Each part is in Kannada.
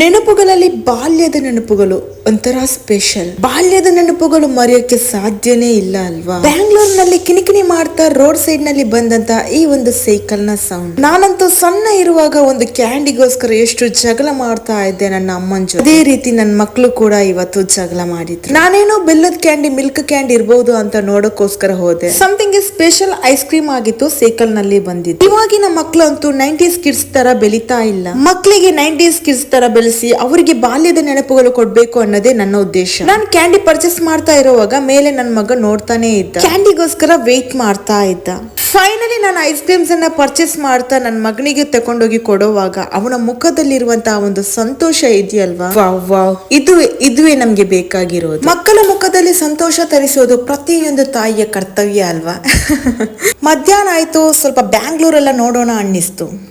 ನೆನಪುಗಳಲ್ಲಿ ಬಾಲ್ಯದ ನೆನಪುಗಳು ಒಂಥರ ಸ್ಪೆಷಲ್ ಬಾಲ್ಯದ ನೆನಪುಗಳು ಮರೆಯೋಕೆ ಸಾಧ್ಯನೇ ಇಲ್ಲ ಅಲ್ವಾ? ಬ್ಯಾಂಗ್ಳೂರ್ನಲ್ಲಿ ಕಿಣಿಕಿಣಿ ಮಾಡ್ತಾ ರೋಡ್ ಸೈಡ್ನಲ್ಲಿ ಬಂದಂತ ಈ ಒಂದು ಸೈಕಲ್ನ ಸೌಂಡ್ ನಾನಂತೂ ಸಣ್ಣ ಇರುವಾಗ ಒಂದು ಕ್ಯಾಂಡಿಗೋಸ್ಕರ ಎಷ್ಟು ಜಗಳ ಮಾಡ್ತಾ ಇದ್ದೆ ನನ್ನ ಅಮ್ಮನ ಜೊತೆ ಅದೇ ರೀತಿ ನನ್ನ ಮಕ್ಕಳು ಕೂಡ ಇವತ್ತು ಜಗಳ ಮಾಡಿದ್ರು. ನಾನೇನೋ ಬೆಲ್ಲದ ಕ್ಯಾಂಡಿ ಮಿಲ್ಕ್ ಕ್ಯಾಂಡಿ ಇರಬಹುದು ಅಂತ ನೋಡೋಕೋಸ್ಕರ ಹೋದೆ. ಸಮಥಿಂಗ್ ಸ್ಪೆಷಲ್ ಐಸ್ ಕ್ರೀಮ್ ಆಗಿತ್ತು ಸೈಕಲ್ನಲ್ಲಿ ಬಂದಿದ್ದು. ಇವಾಗಿನ ಮಕ್ಕಳು ಅಂತೂ ನೈಂಟೀಸ್ ಕಿಡ್ಸ್ ತರ ಬೆಳಿತಾ ಇಲ್ಲ. ಮಕ್ಕಳಿಗೆ ನೈಂಟೀಸ್ ಕಿಡ್ಸ್ ತರ ಬೆಳೆಸಿ ಅವರಿಗೆ ಬಾಲ್ಯದ ನೆನಪುಗಳು ಕೊಡ್ಬೇಕು ಅನ್ನೋದೇ ನನ್ನ ಉದ್ದೇಶ. ನಾನು ಕ್ಯಾಂಡಿ ಪರ್ಚೇಸ್ ಮಾಡ್ತಾ ಇರುವಾಗ ಮೇಲೆ ನನ್ನ ಮಗ ನೋಡ್ತಾನೆ ಇದ್ದ. ಕ್ಯಾಂಡಿಗೋಸ್ಕರ ವೇಟ್ ಮಾಡ್ತಾ ಇದ್ದ. ಫೈನಲಿ ನಾನು ಐಸ್ ಕ್ರೀಮ್ಸ್ ಅನ್ನ ಪರ್ಚೇಸ್ ಮಾಡ್ತಾ ನನ್ನ ಮಗನಿಗೆ ತಕೊಂಡೋಗಿ ಕೊಡುವಾಗ ಅವನ ಮುಖದಲ್ಲಿರುವಂತಹ ಒಂದು ಸಂತೋಷ ಇದೆಯಲ್ವಾ? Wow wow. ಇದು ಇದುವೇ ನಮ್ಗೆ ಬೇಕಾಗಿರೋದು. ಮಕ್ಕಳ ಮುಖದಲ್ಲಿ ಸಂತೋಷ ತರಿಸೋದು ಪ್ರತಿಯೊಂದು ತಾಯಿಯ ಕರ್ತವ್ಯ ಅಲ್ವಾ? ಮಧ್ಯಾಹ್ನ ಆಯ್ತು ಸ್ವಲ್ಪ ಬ್ಯಾಂಗ್ಳೂರೆಲ್ಲ ನೋಡೋಣ ಅನ್ನಿಸ್ತು.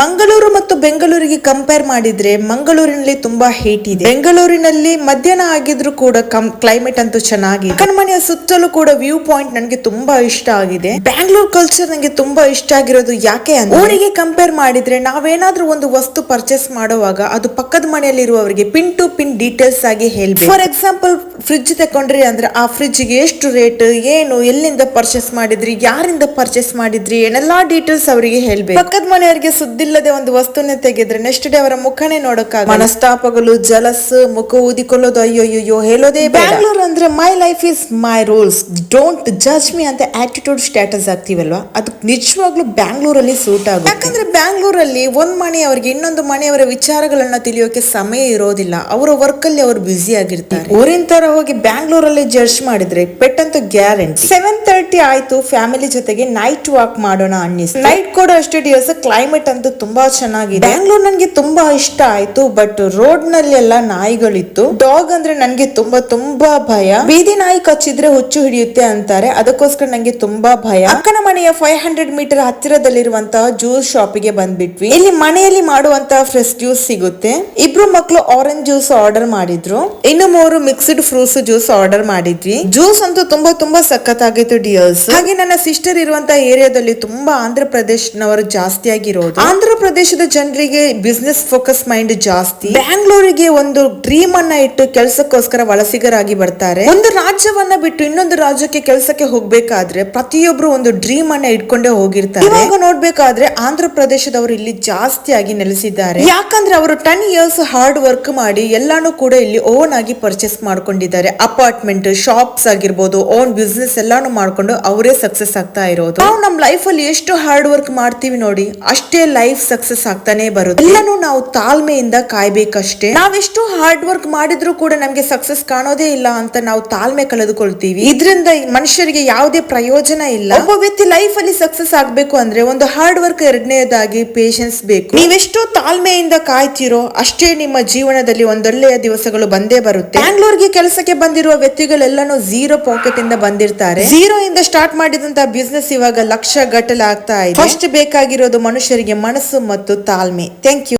ಮಂಗಳೂರು ಮತ್ತು ಬೆಂಗಳೂರಿಗೆ ಕಂಪೇರ್ ಮಾಡಿದ್ರೆ ಮಂಗಳೂರಿನಲ್ಲಿ ತುಂಬಾ ಹೀಟ್ ಇದೆ. ಬೆಂಗಳೂರಿನಲ್ಲಿ ಮಧ್ಯಾಹ್ನ ಆಗಿದ್ರು ಕೂಡ ಕ್ಲೈಮೇಟ್ ಅಂತೂ ಚೆನ್ನಾಗಿದೆ. ಅಕ್ಕನ ಮನೆಯ ಸುತ್ತಲೂ ಕೂಡ ವ್ಯೂ ಪಾಯಿಂಟ್ ನನಗೆ ತುಂಬಾ ಇಷ್ಟ ಆಗಿದೆ. ಬ್ಯಾಂಗ್ಳೂರ್ ಕಲ್ಚರ್ ನನಗೆ ತುಂಬಾ ಇಷ್ಟ ಆಗಿರೋದು ಯಾಕೆ ಅಂದ್ರೆ ಊರಿಗೆ ಕಂಪೇರ್ ಮಾಡಿದ್ರೆ ನಾವೇನಾದ್ರೂ ಒಂದು ವಸ್ತು ಪರ್ಚೇಸ್ ಮಾಡುವಾಗ ಅದು ಪಕ್ಕದ ಮನೆಯಲ್ಲಿರುವವರಿಗೆ ಪಿನ್ ಟು ಪಿನ್ ಡೀಟೇಲ್ಸ್ ಆಗಿ ಹೇಳ್ಬೇಕು ಫಾರ್ ಎಕ್ಸಾಂಪಲ್ ಫ್ರಿಡ್ಜ್ ತಕೊಂಡ್ರಿ ಅಂದ್ರೆ ಆ ಫ್ರಿಡ್ಜ್ಗೆ ಎಷ್ಟು ರೇಟ್ ಏನು, ಎಲ್ಲಿಂದ ಪರ್ಚೇಸ್ ಮಾಡಿದ್ರಿ, ಯಾರಿಂದ ಪರ್ಚೇಸ್ ಮಾಡಿದ್ರಿ, ಏನೆಲ್ಲಾ ಡೀಟೇಲ್ಸ್ ಅವರಿಗೆ ಹೇಳ್ಬೇಕು. ಪಕ್ಕದ ಮನೆಯವರಿಗೆ ಸುದ್ದಿಲ್ಲದೆ ಒಂದು ವಸ್ತುನ ತೆಗೆದ್ರೆ ನೆಕ್ಸ್ಟ್ ಡೇ ಅವರ ಮುಖನೇ ನೋಡೋಕ್ಕಾಗ ಮನಸ್ತಾಪಗಳು ಜಲಸ್ ಮುಖ ಊದಿಕೊಳ್ಳೋದು ಅಯ್ಯೋ ಅಯ್ಯೋ ಹೇಳೋದೇ ಬ್ಯಾಂಗ್ಳೂರ್ ಅಂದ್ರೆ my life is my rules don't ಜಜ್ me ಅಂತ ಆಟಿಟ್ಯೂಡ್ ಸ್ಟೇಟಸ್ ಆಗ್ತೀವಲ್ವಾ? ಅದು ನಿಜವಾಗ್ಲೂ ಬ್ಯಾಂಗ್ಳೂರಲ್ಲಿ ಸೂಟ್ ಆಗುತ್ತೆ. ಯಾಕಂದ್ರೆ ಬ್ಯಾಂಗ್ಳೂರಲ್ಲಿ ಒಂದ್ ಮನೆಯವರಿಗೆ ಇನ್ನೊಂದು ಮನೆಯವರ ವಿಚಾರಗಳನ್ನ ತಿಳಿಯೋಕೆ ಸಮಯ ಇರೋದಿಲ್ಲ. ಅವರ ವರ್ಕ್ ಅಲ್ಲಿ ಅವರು ಬ್ಯುಸಿ ಆಗಿರ್ತಾರೆ. ಊರಿನ ತರ ಹೋಗಿ ಬ್ಯಾಂಗ್ಳೂರಲ್ಲಿ ಜಡ್ಜ್ ಮಾಡಿದ್ರೆ ಪೆಟ್ಟಂತ ಗ್ಯಾರಂಟಿ ಸೆವೆನ್ ತರ್ಟಿ ಆಯ್ತು ಫ್ಯಾಮಿಲಿ ಜೊತೆಗೆ ನೈಟ್ ವಾಕ್ ಮಾಡೋಣ ಅನ್ನಿಸ್ತು. ನೈಟ್ ಕೂಡ ಅಷ್ಟು ದಿವಸ ಕ್ಲೈಮೇಟ್ ಅಂತೂ ತುಂಬಾ ಚೆನ್ನಾಗಿದೆ. ಬ್ಯಾಂಗ್ಳೂರ್ ನನ್ಗೆ ತುಂಬಾ ಇಷ್ಟ ಆಯ್ತು, ಬಟ್ ರೋಡ್ನಲ್ಲಿ ಎಲ್ಲ ನಾಯಿಗಳಿತ್ತು. ಡಾಗ್ ಅಂದ್ರೆ ನನ್ಗೆ ತುಂಬಾ ತುಂಬಾ ಭಯ. ಬೀದಿ ನಾಯಿ ಕಚ್ಚಿದ್ರೆ ಹುಚ್ಚು ಹಿಡಿಯುತ್ತೆ ಅಂತಾರೆ, ಅದಕ್ಕೋಸ್ಕರ ನಂಗೆ ತುಂಬಾ ಭಯ. ಅಕ್ಕನ ಮನೆಯ ಫೈವ್ ಹಂಡ್ರೆಡ್ ಮೀಟರ್ ಹತ್ತಿರದಲ್ಲಿರುವಂತಹ ಜ್ಯೂಸ್ ಶಾಪಿಗೆ ಬಂದ್ಬಿಟ್ವಿ. ಇಲ್ಲಿ ಮನೆಯಲ್ಲಿ ಮಾಡುವಂತಹ ಫ್ರೆಶ್ ಜ್ಯೂಸ್ ಸಿಗುತ್ತೆ. ಇಬ್ರು ಮಕ್ಕಳು ಆರೆಂಜ್ ಜ್ಯೂಸ್ ಆರ್ಡರ್ ಮಾಡಿದ್ರು. ಇನ್ನು ಮೂರು ಮಿಕ್ಸ್ಡ್ ಫ್ರೂಟ್ಸ್ ಜ್ಯೂಸ್ ಆರ್ಡರ್ ಮಾಡಿದ್ವಿ. ಜ್ಯೂಸ್ ಅಂತೂ ತುಂಬಾ ತುಂಬಾ ಸಖತ್ ಆಗಿತ್ತು ಡಿಯರ್ಸ್ ಹಾಗೆ ನನ್ನ ಸಿಸ್ಟರ್ ಇರುವಂತಹ ಏರಿಯಾದಲ್ಲಿ ತುಂಬಾ ಆಂಧ್ರ ಪ್ರದೇಶನವರು ಜಾಸ್ತಿ ಆಗಿರೋದು ಪ್ರದೇಶದ ಜನರಿಗೆ ಬಿಸ್ನೆಸ್ ಫೋಕಸ್ ಮೈಂಡ್ ಜಾಸ್ತಿ. ಬ್ಯಾಂಗ್ಳೂರಿಗೆ ಒಂದು ಡ್ರೀಮ್ ಅನ್ನ ಇಟ್ಟು ಕೆಲಸಕ್ಕೋಸ್ಕರ ವಲಸಿಗರಾಗಿ ಬರ್ತಾರೆ. ಒಂದು ರಾಜ್ಯವನ್ನ ಬಿಟ್ಟು ಇನ್ನೊಂದು ರಾಜ್ಯಕ್ಕೆ ಕೆಲಸಕ್ಕೆ ಹೋಗ್ಬೇಕಾದ್ರೆ ಪ್ರತಿಯೊಬ್ರು ಒಂದು ಡ್ರೀಮ್ ಅನ್ನ ಇಟ್ಕೊಂಡೇ ಹೋಗಿರ್ತಾರೆ. ಇವಾಗ ನೋಡ್ಬೇಕಾದ್ರೆ ಆಂಧ್ರ ಪ್ರದೇಶದವರು ಇಲ್ಲಿ ಜಾಸ್ತಿ ಆಗಿ ನೆಲೆಸಿದ್ದಾರೆ. ಯಾಕಂದ್ರೆ ಅವರು ಟೆನ್ ಇಯರ್ಸ್ ಹಾರ್ಡ್ ವರ್ಕ್ ಮಾಡಿ ಎಲ್ಲಾನು ಕೂಡ ಇಲ್ಲಿ ಓನ್ ಆಗಿ ಪರ್ಚೇಸ್ ಮಾಡ್ಕೊಂಡಿದ್ದಾರೆ. ಅಪಾರ್ಟ್ಮೆಂಟ್ ಶಾಪ್ಸ್ ಆಗಿರ್ಬೋದು ಓನ್ ಬಿಸ್ನೆಸ್ ಎಲ್ಲಾನು ಮಾಡ್ಕೊಂಡು ಅವರೇ ಸಕ್ಸಸ್ ಆಗ್ತಾ ಇರೋದು. ನಾವು ನಮ್ ಲೈಫ್ ಅಲ್ಲಿ ಎಷ್ಟು ಹಾರ್ಡ್ ವರ್ಕ್ ಮಾಡ್ತೀವಿ ನೋಡಿ ಅಷ್ಟೇ ಲೈಫ್ ಸಕ್ಸಸ್ ಆಗ್ತಾನೆ ಬರುತ್ತೆ. ಎಲ್ಲಾನು ನಾವು ತಾಳ್ಮೆಯಿಂದ ಕಾಯ್ಬೇಕಷ್ಟೇ. ನಾವೆಷ್ಟು ಹಾರ್ಡ್ ವರ್ಕ್ ಮಾಡಿದ್ರು ಕೂಡ ನಮ್ಗೆ ಸಕ್ಸಸ್ ಕಾಣೋದೇ ಇಲ್ಲ ಅಂತ ನಾವು ತಾಳ್ಮೆ ಕಳೆದುಕೊಳ್ತೀವಿ. ಇದರಿಂದ ಮನುಷ್ಯರಿಗೆ ಯಾವುದೇ ಪ್ರಯೋಜನ ಇಲ್ಲ. ಒಬ್ಬ ವ್ಯಕ್ತಿ ಲೈಫ್ ಅಲ್ಲಿ ಸಕ್ಸಸ್ ಆಗ್ಬೇಕು ಅಂದ್ರೆ ಒಂದು ಹಾರ್ಡ್ ವರ್ಕ್ ಎರಡನೇದಾಗಿ ಪೇಶನ್ಸ್ ಬೇಕು. ನೀವೆಷ್ಟು ತಾಳ್ಮೆಯಿಂದ ಕಾಯ್ತಿರೋ ಅಷ್ಟೇ ನಿಮ್ಮ ಜೀವನದಲ್ಲಿ ಒಂದೊಳ್ಳೆಯ ದಿವಸಗಳು ಬಂದೇ ಬರುತ್ತೆ. ಬ್ಯಾಂಗ್ಳೂರ್ಗೆ ಕೆಲಸಕ್ಕೆ ಬಂದಿರುವ ವ್ಯಕ್ತಿಗಳೆಲ್ಲಾನು ಝೀರೋ ಪಾಕೆಟ್ ಇಂದ ಬಂದಿರ್ತಾರೆ. ಝೀರೋ ಇಂದ ಸ್ಟಾರ್ಟ್ ಮಾಡಿದಂತ ಬಿಸ್ನೆಸ್ ಇವಾಗ ಲಕ್ಷ ಗಟ್ಟಲೆ ಆಗ್ತಾ ಇದೆ. ಫಸ್ಟ್ ಬೇಕಾಗಿರೋದು ಮನುಷ್ಯರಿಗೆ ಮನಸ್ಸು ಮತ್ತು ತಾಳ್ಮೆ. Thank you